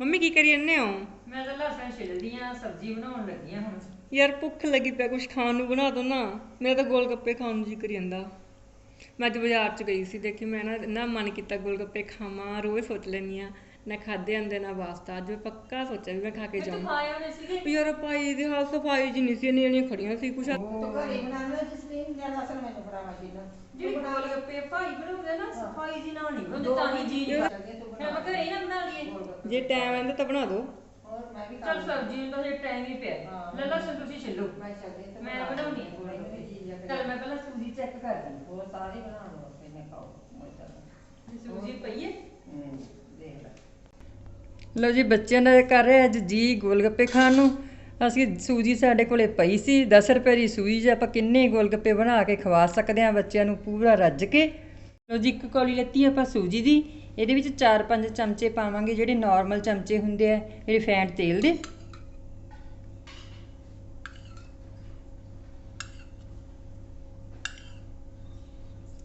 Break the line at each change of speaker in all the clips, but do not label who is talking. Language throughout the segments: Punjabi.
ਮੰਮੀ ਕੀ ਕਰੀ ਜੰਨੇ ਹੋ?
ਮੈਂ ਤਾਂ ਲਸਣ ਛਿਲਦੀ ਆ ਸਬਜ਼ੀ ਬਣਾਉਣ ਲੱਗੀ ਆ ਹੁਣ।
ਯਾਰ ਭੁੱਖ ਲੱਗੀ ਪਿਆ ਕੁਝ ਖਾਣ ਨੂੰ ਬਣਾ ਦੋ ਨਾ। ਮੇਰਾ ਤਾਂ ਗੋਲ ਗੱਪੇ ਖਾਣ ਨੂੰ ਜੀ ਕਰੀ ਜਾਂਦਾ। ਮੈਂ ਅੱਜ ਬਾਜ਼ਾਰ ਚ ਗਈ ਸੀ ਦੇਖੀ ਮੈਂ ਨਾ ਨਾ ਮਨ ਕੀਤਾ ਗੋਲ ਗੱਪੇ ਖਾਵਾਂ ਰੋਜ਼ ਸੋਚ ਲੈਂਦੀ ਆ। ਨਾ ਖਾਦੇ ਆਂਦੇ ਨਾ ਵਾਸਤਾ। ਅੱਜ ਮੈਂ ਪੱਕਾ ਸੋਚਿਆ ਵੀ ਮੈਂ ਖਾ ਕੇ ਜਾਊਂ
ਖਾਏ ਹੋਣੇ ਸੀਗੇ?
ਵੀ ਯਾਰ ਭਾਈ ਦੀ ਹਾਲ ਸਫ਼ਾਈ ਜੀ ਨਹੀਂ ਸੀ ਇੰਨੀਆਂ ਜਿਹੜੀਆਂ ਖੜੀਆਂ ਸੀ ਕੁਛ
ਘਰੇ ਬਣਾਉਣਾ ਜਿਸ ਲਈ ਜਾਂ ਲਸਣ ਮੈਨੂੰ ਬੜਾ ਮਸ਼ੀਨ
ਜਿਹੜੀ ਗੋਲ ਗੱਪੇ ਭਾਈ ਬਣਾਉਂਦੇ ਨਾ ਸਫ਼ਾਈ ਜੀ ਨਾਲ ਨਹੀਂ ਬਣਾਉਂਦੇ ਤਾਂ ਹੀ ਜੀ ਨਹੀਂ ਮੈਂ ਘਰੇ ਹੀ ਨਾ ਬਣਾ ਲਈਏ।
ਜੇ ਟਾਈਮ ਆਂਦਾ ਤਾਂ ਬਣਾ ਦਿਓ
ਹੋਰ ਮੈਂ ਵੀ
ਚਲ ਸਬਜ਼ੀ ਨੂੰ ਤਾਂ ਹਜੇ ਟਾਈਮ ਹੀ ਪਿਆ।
ਹਾਂ।
ਲੈ ਲਸਣ ਤੁਸੀਂ ਛਿੱਲੋ।
ਮੈਂ ਚੱਲਦੇ ਤੇ
ਮੈਂ ਬਣਾਉਣੀ ਆ। ਗੋਲ ਗੱਪੇ ਚਲ ਮੈਂ ਪਹਿਲਾਂ ਸੂਜੀ ਚੈੱਕ ਕਰਦੀ
ਹੋਰ ਸਾਰੇ ਬਣਾ ਲਓ ਫਿਰ ਮੈਂ ਖਾਓ ਮੈਂ ਚੱਲ
ਸੂਜੀ ਪਈ ਹੈ?
ਹੂੰ ਦੇਖ ਲੈ।
ਲਓ ਜੀ, ਬੱਚਿਆਂ ਦਾ ਕਰ ਰਿਹਾ ਅੱਜ ਜੀ ਗੋਲਗੱਪੇ ਖਾਣ ਨੂੰ। ਅਸੀਂ ਸੂਜੀ ਸਾਡੇ ਕੋਲੇ ਪਈ ਸੀ 10 ਰੁਪਏ ਦੀ ਸੂਜੀ 'ਚ ਆਪਾਂ ਕਿੰਨੇ ਗੋਲਗੱਪੇ ਬਣਾ ਕੇ ਖਵਾ ਸਕਦੇ ਹਾਂ ਬੱਚਿਆਂ ਨੂੰ ਪੂਰਾ ਰੱਜ ਕੇ। ਲਓ ਜੀ, ਇੱਕ ਕੌਲੀ ਲੱਤੀ ਆਪਾਂ ਸੂਜੀ ਦੀ, ਇਹਦੇ ਵਿੱਚ 4-5 ਚਮਚੇ ਪਾਵਾਂਗੇ ਜਿਹੜੇ ਨਾਰਮਲ ਚਮਚੇ ਹੁੰਦੇ ਆ ਰਿਫਾਈਨਡ ਤੇਲ ਦੇ।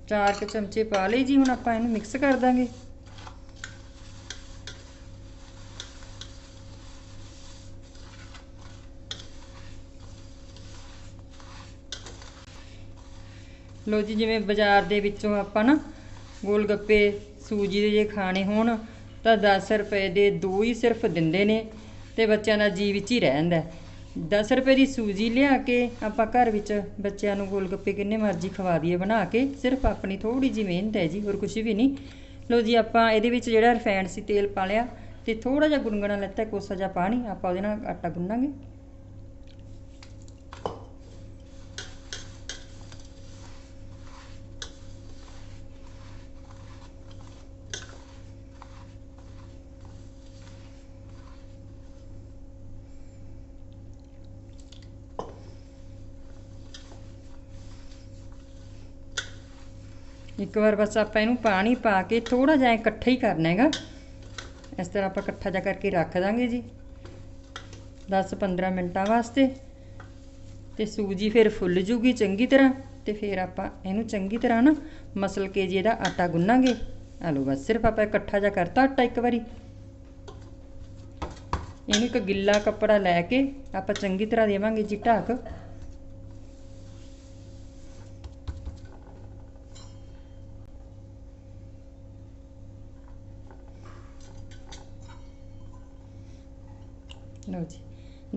ਚਾਰ ਕੁ ਚਮਚੇ ਪਾ ਲਈ ਜੀ, ਹੁਣ ਆਪਾਂ ਇਹਨੂੰ ਮਿਕਸ ਕਰ ਦਾਂਗੇ। ਲੋ ਜੀ, ਜਿਵੇਂ ਬਾਜ਼ਾਰ ਦੇ ਵਿੱਚੋਂ ਆਪਾਂ ਨਾ ਗੋਲ ਗੱਪੇ ਸੂਜੀ ਦੇ ਜੇ ਖਾਣੇ ਹੋਣ, ਤਾਂ 10 ਰੁਪਏ ਦੇ ਦੋ ਹੀ ਸਿਰਫ ਦਿੰਦੇ ਨੇ ਤੇ ਬੱਚਿਆਂ ਦਾ ਜੀ ਵਿੱਚ ਹੀ ਰਹਿੰਦਾ 10 ਰੁਪਏ ਦੀ ਸੂਜੀ ਲਿਆ ਕੇ ਆਪਾਂ ਘਰ ਵਿੱਚ ਬੱਚਿਆਂ ਨੂੰ ਗੋਲ ਗੱਪੇ ਕਿੰਨੇ ਮਰਜ਼ੀ ਖਵਾ ਦਈਏ, ਬਣਾ ਕੇ ਸਿਰਫ ਆਪਣੀ ਥੋੜੀ ਜਿਹੀ ਮਿਹਨਤ ਹੈ ਜੀ, ਹੋਰ ਕੁਝ ਵੀ ਨਹੀਂ। ਲੋ ਜੀ, ਆਪਾਂ ਇਹਦੇ ਵਿੱਚ ਜਿਹੜਾ ਰਿਫਾਈਨਡ ਸੀ ਤੇਲ ਪਾ ਲਿਆ ਤੇ ਥੋੜਾ ਜਿਹਾ ਗੁਨਗੁਣਾ ਲੈਤਾ ਕੋਸਾ ਜਿਹਾ ਪਾਣੀ ਆਪਾਂ ਉਹਦੇ ਨਾਲ ਆਟਾ ਗੁੰਨਾਂਗੇ। ਇੱਕ ਵਾਰ ਬਸ ਆਪਾਂ ਇਹਨੂੰ ਪਾਣੀ ਪਾ ਕੇ ਥੋੜਾ ਜਿਹਾ ਇਕੱਠਾ ਹੀ ਕਰਨਾ ਹੈਗਾ। ਇਸ ਤਰ੍ਹਾਂ ਆਪਾਂ ਇਕੱਠਾ ਜਿਹਾ ਕਰਕੇ ਰੱਖ ਦਾਂਗੇ ਜੀ। 10-15 ਮਿੰਟਾਂ ਵਾਸਤੇ। ਤੇ ਸੂਜੀ ਫਿਰ ਫੁੱਲ ਜੂਗੀ ਚੰਗੀ ਤਰ੍ਹਾਂ। ਤੇ ਫਿਰ ਆਪਾਂ ਇਹਨੂੰ ਚੰਗੀ ਤਰ੍ਹਾਂ ਨਾ ਮਸਲ ਕੇ ਜੀ ਇਹਦਾ ਆਟਾ ਗੁੰਨਾਂਗੇ। ਆ ਲਓ ਬਸ, ਸਿਰਫ ਆਪਾਂ ਇਕੱਠਾ ਜਿਹਾ ਕਰਤਾ ਆਟਾ ਇੱਕ ਵਾਰੀ। ਇਹਨੂੰ ਇੱਕ ਗਿੱਲਾ ਕੱਪੜਾ ਲੈ ਕੇ ਆਪਾਂ ਚੰਗੀ ਤਰ੍ਹਾਂ ਦੇਵਾਂਗੇ ਜੀ ਢੱਕ।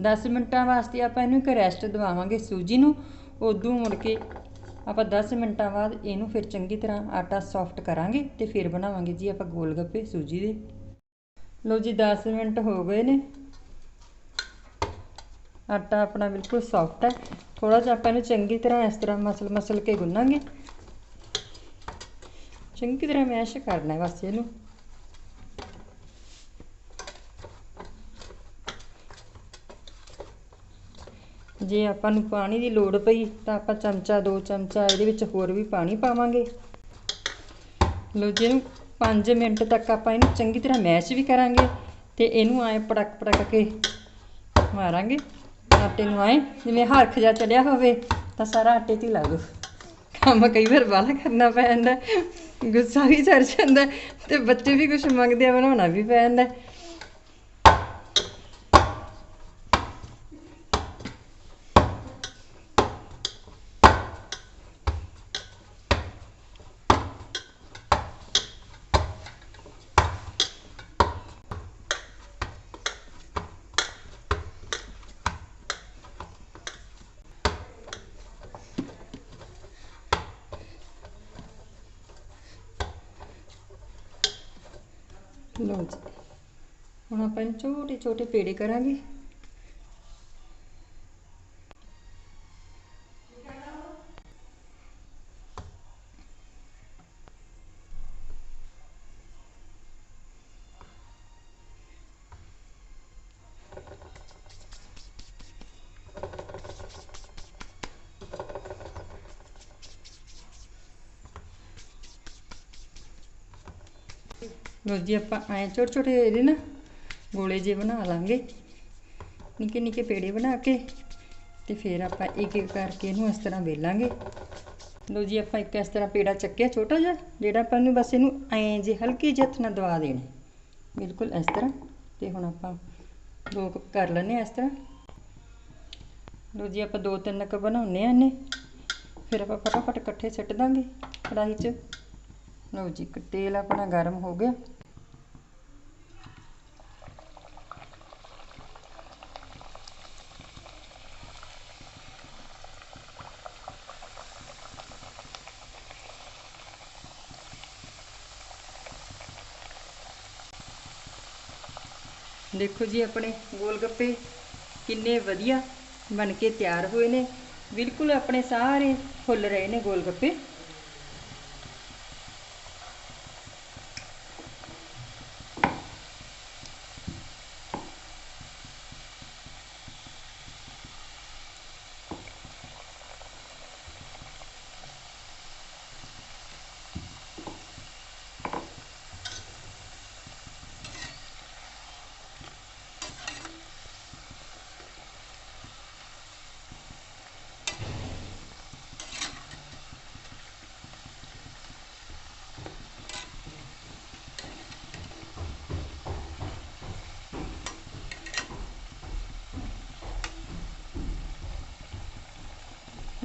10 ਮਿੰਟਾਂ ਵਾਸਤੇ ਆਪਾਂ ਇਹਨੂੰ ਇੱਕ ਰੈਸਟ ਦਵਾਵਾਂਗੇ ਸੂਜੀ ਨੂੰ, ਉਦੋਂ ਮੁੜ ਕੇ ਆਪਾਂ 10 ਮਿੰਟਾਂ ਬਾਅਦ ਇਹਨੂੰ ਫਿਰ ਚੰਗੀ ਤਰ੍ਹਾਂ ਆਟਾ ਸੌਫਟ ਕਰਾਂਗੇ ਤੇ ਫਿਰ ਬਣਾਵਾਂਗੇ ਜੀ ਆਪਾਂ ਗੋਲ ਗੱਪੇ ਸੂਜੀ ਦੇ। ਲਓ ਜੀ 10 ਮਿੰਟ ਹੋ ਗਏ ਨੇ। ਆਟਾ ਆਪਣਾ ਬਿਲਕੁਲ ਸੌਫਟ ਹੈ। ਥੋੜਾ ਜਿਹਾ ਆਪਾਂ ਇਹਨੂੰ ਚੰਗੀ ਤਰ੍ਹਾਂ ਇਸ ਤਰ੍ਹਾਂ ਮਸਲ ਮਸਲ ਕੇ ਗੁੰਨਾਂਗੇ। ਚੰਗੀ ਤਰ੍ਹਾਂ ਮੈਸ਼ ਕਰਨਾ ਹੈ ਬਸ ਇਹਨੂੰ। ਜੇ ਆਪਾਂ ਨੂੰ ਪਾਣੀ ਦੀ ਲੋੜ ਪਈ ਤਾਂ ਆਪਾਂ ਚਮਚਾ, ਦੋ ਚਮਚਾ ਇਹਦੇ ਵਿੱਚ ਹੋਰ ਵੀ ਪਾਣੀ ਪਾਵਾਂਗੇ। ਲੋ ਜੀ ਇਹਨੂੰ 5 ਮਿੰਟ ਤੱਕ ਆਪਾਂ ਇਹਨੂੰ ਚੰਗੀ ਤਰ੍ਹਾਂ ਮੈਸ਼ ਵੀ ਕਰਾਂਗੇ ਤੇ ਇਹਨੂੰ ਐ ਪੜਕ ਪੜਕ ਕੇ ਮਾਰਾਂਗੇ। ਆਟੇ ਨੂੰ ਐ ਜਿਵੇਂ ਹਰਖ ਜਾ ਚੜਿਆ ਹੋਵੇ, ਤਾਂ ਸਾਰਾ ਆਟੇ 'ਤੇ ਹੀ ਲਾ ਦੋ। ਕੰਮ ਕਈ ਵਾਰ ਬਾਹਲਾ ਕਰਨਾ ਪੈ ਜਾਂਦਾ, ਗੁੱਸਾ ਵੀ ਚੜ ਜਾਂਦਾ ਤੇ ਬੱਚੇ ਵੀ ਕੁਝ ਮੰਗਦੇ ਆ, ਬਣਾਉਣਾ ਵੀ ਪੈਂਦਾ ਲਓ ਜੀ। ਹੁਣ ਆਪਾਂ ਇਹਨੂੰ ਛੋਟੇ ਛੋਟੇ ਪੇੜੇ ਕਰਾਂਗੇ। ਲਓ ਜੀ ਆਪਾਂ ਐ ਛੋਟੇ ਛੋਟੇ ਇਹਦੇ ਨਾ ਗੋਲੇ ਜੇ ਬਣਾ ਲਾਂਗੇ। ਨਿੱਕੇ ਨਿੱਕੇ ਪੇੜੇ ਬਣਾ ਕੇ ਤੇ ਫਿਰ ਆਪਾਂ ਇੱਕ ਇੱਕ ਕਰਕੇ ਇਹਨੂੰ ਇਸ ਤਰ੍ਹਾਂ ਵੇਲਾਂਗੇ। ਲਓ ਜੀ ਆਪਾਂ ਇੱਕ ਇਸ ਤਰ੍ਹਾਂ ਪੇੜਾ ਚੱਕਿਆ ਛੋਟਾ ਜਿਹਾ, ਜਿਹੜਾ ਆਪਾਂ ਨੂੰ ਬਸ ਇਹਨੂੰ ਐਂ ਜੇ ਹਲਕੀ ਜਿਹੀ ਹੱਥ ਨਾਲ ਦਵਾ ਦੇਣਾ। ਬਿਲਕੁਲ ਇਸ ਤਰ੍ਹਾਂ ਤੇ ਹੁਣ ਆਪਾਂ ਦੋ ਕੁ ਕਰ ਲੈਨੇ ਆ ਇਸ ਤਰ੍ਹਾਂ। ਲੋ ਜੀ ਆਪਾਂ ਦੋ ਤਿੰਨ ਕ ਬਣਾਉਨੇ ਆ ਇਹਨੇ। ਫਿਰ ਆਪਾਂ ਫਟਾਫਟ ਇਕੱਠੇ ਸੱਟ ਦਾਂਗੇ ਕੜਾਹੀ 'ਚ। ਲਓ ਜੀ ਕ- ਤੇਲ ਆਪਣਾ ਗਰਮ ਹੋ ਗਿਆ। ਦੇਖੋ ਜੀ, ਆਪਣੇ ਗੋਲ ਗੱਪੇ ਕਿੰਨੇ ਵਧੀਆ ਬਣ ਕੇ ਤਿਆਰ ਹੋਏ ਨੇ। ਬਿਲਕੁਲ ਆਪਣੇ ਸਾਰੇ ਫੁੱਲ ਰਹੇ ਨੇ ਗੋਲ ਗੱਪੇ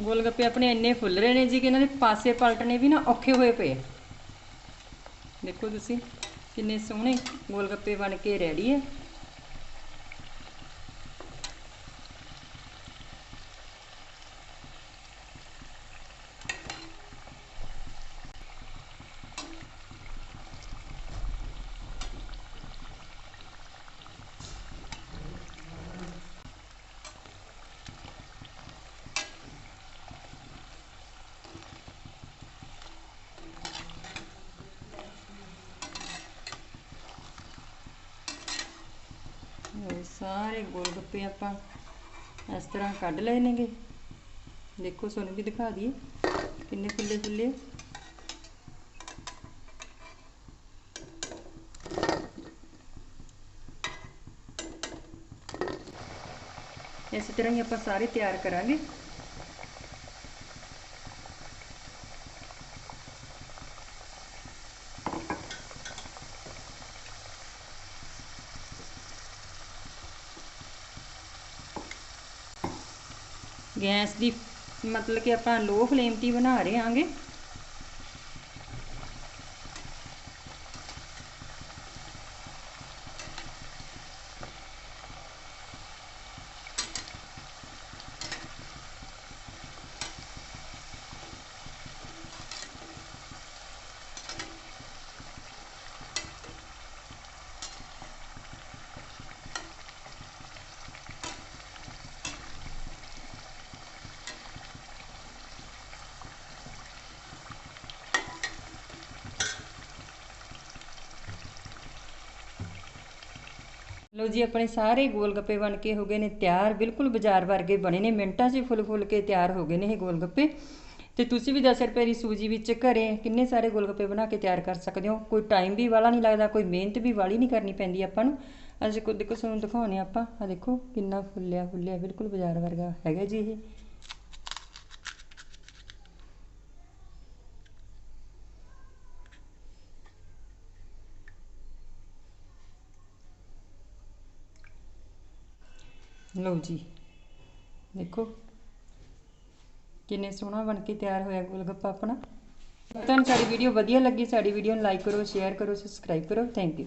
ਗੋਲ ਗੱਪੇ ਆਪਣੇ ਇੰਨੇ ਫੁੱਲ ਰਹੇ ਨੇ ਜੀ ਕਿ ਇਹਨਾਂ ਦੇ ਪਾਸੇ ਪਲਟਣੇ ਵੀ ਨਾ ਔਖੇ ਹੋਏ ਪਏ ਦੇਖੋ ਤੁਸੀਂ, ਕਿੰਨੇ ਸੋਹਣੇ ਗੋਲ ਗੱਪੇ ਬਣ ਕੇ ਰੈਡੀ ਹੈ ਇਹ ਸਾਰੇ ਗੋਲ ਗੱਪੇ ਆਪਾਂ ਇਸ ਤਰ੍ਹਾਂ ਕੱਢ ਲਏ ਨੇਗੇ। ਦੇਖੋ ਤੁਹਾਨੂੰ ਵੀ ਦਿਖਾ ਦਈਏ ਕਿੰਨੇ ਫੁੱਲੇ ਫੁੱਲੇ। ਇਸੇ ਤਰ੍ਹਾਂ ਹੀ ਆਪਾਂ ਸਾਰੇ ਤਿਆਰ ਕਰਾਂਗੇ। ਗੈਸ ਦੀ ਮਤਲਬ ਕਿ ਆਪਾਂ ਲੋ ਫਲੇਮ ਤੇ ਹੀ ਬਣਾ ਰਹੇ ਆਂਗੇ ਲਓ ਜੀ, ਆਪਣੇ ਸਾਰੇ ਗੋਲ ਗੱਪੇ ਬਣ ਕੇ ਹੋ ਗਏ ਨੇ ਤਿਆਰ, ਬਿਲਕੁਲ ਬਾਜ਼ਾਰ ਵਰਗੇ ਬਣੇ ਨੇ, ਮਿੰਟਾਂ 'ਚ ਫੁੱਲ ਫੁੱਲ ਕੇ ਤਿਆਰ ਹੋ ਗਏ ਨੇ ਇਹ ਗੋਲ ਗੱਪੇ ਤੇ ਤੁਸੀਂ ਵੀ 10 ਰੁਪਏ ਦੀ ਸੂਜੀ ਵਿੱਚ ਘਰੇ ਕਿੰਨੇ ਸਾਰੇ ਗੋਲਗੱਪੇ ਬਣਾ ਕੇ ਤਿਆਰ ਕਰ ਸਕਦੇ ਹੋ? ਕੋਈ ਟਾਈਮ ਵੀ ਵਾਲਾ ਨਹੀਂ ਲੱਗਦਾ, ਕੋਈ ਮਿਹਨਤ ਵੀ ਵਾਲੀ ਨਹੀਂ ਕਰਨੀ ਪੈਂਦੀ ਆਪਾਂ ਨੂੰ। ਅੱਜ ਕੋ ਦੇਖੋ, ਤੁਹਾਨੂੰ ਦਿਖਾਉਣੇ ਆਪਾਂ। ਆ ਦੇਖੋ, ਕਿੰਨਾ ਫੁੱਲਿਆ ਫੁੱਲਿਆ, ਬਿਲਕੁਲ ਬਾਜ਼ਾਰ ਵਰਗਾ ਹੈਗਾ ਜੀ ਇਹ। ਲਓ ਜੀ। ਦੇਖੋ, ਕਿੰਨੇ ਸੋਹਣਾ ਬਣ ਕੇ ਤਿਆਰ ਹੋਇਆ ਗੋਲਗੱਪਾ ਆਪਣਾ। ਤੁਹਾਨੂੰ ਸਾਡੀ ਵੀਡੀਓ ਵਧੀਆ ਲੱਗੀ, ਸਾਡੀ ਵੀਡੀਓ ਨੂੰ ਲਾਈਕ ਕਰੋ ਸ਼ੇਅਰ ਕਰੋ ਸਬਸਕ੍ਰਾਈਬ ਕਰੋ। Thank you